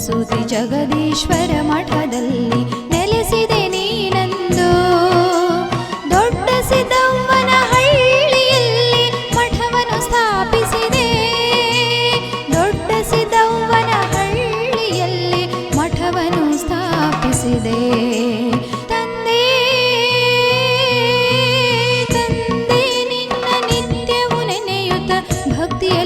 ಸರಸ್ವತಿ ಜಗದೀಶ್ವರ ಮಠದಲ್ಲಿ ನೆಲೆಸಿದೆ ನೀನಂದು. ದೊಡ್ಡ ಸಿದ್ದಮ್ಮನ ಹಳ್ಳಿಯಲ್ಲಿ ಮಠವನ್ನು ಸ್ಥಾಪಿಸಿದೆ. ದೊಡ್ಡ ಸಿದ್ದಮ್ಮನ ಹಳ್ಳಿಯಲ್ಲಿ ಮಠವನ್ನು ಸ್ಥಾಪಿಸಿದೆ. ಭಕ್ತಿಯ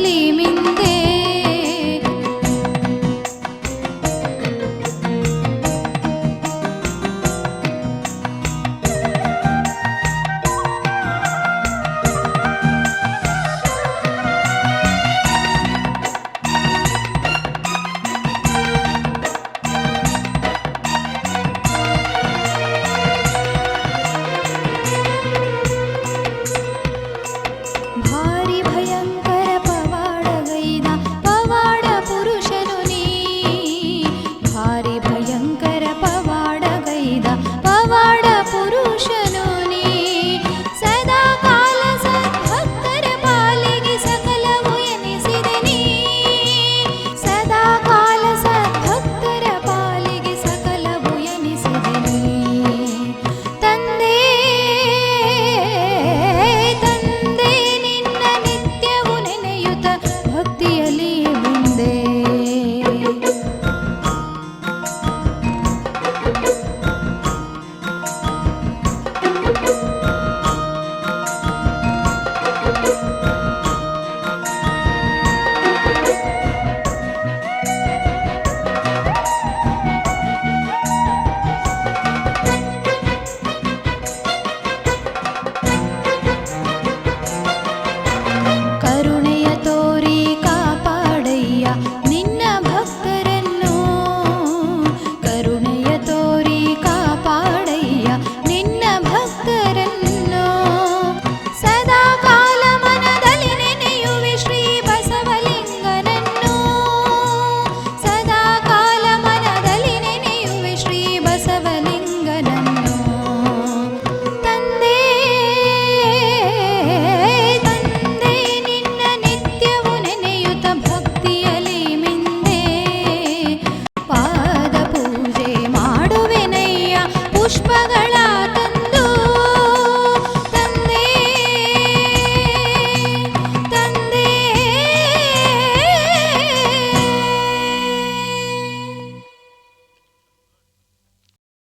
yeah.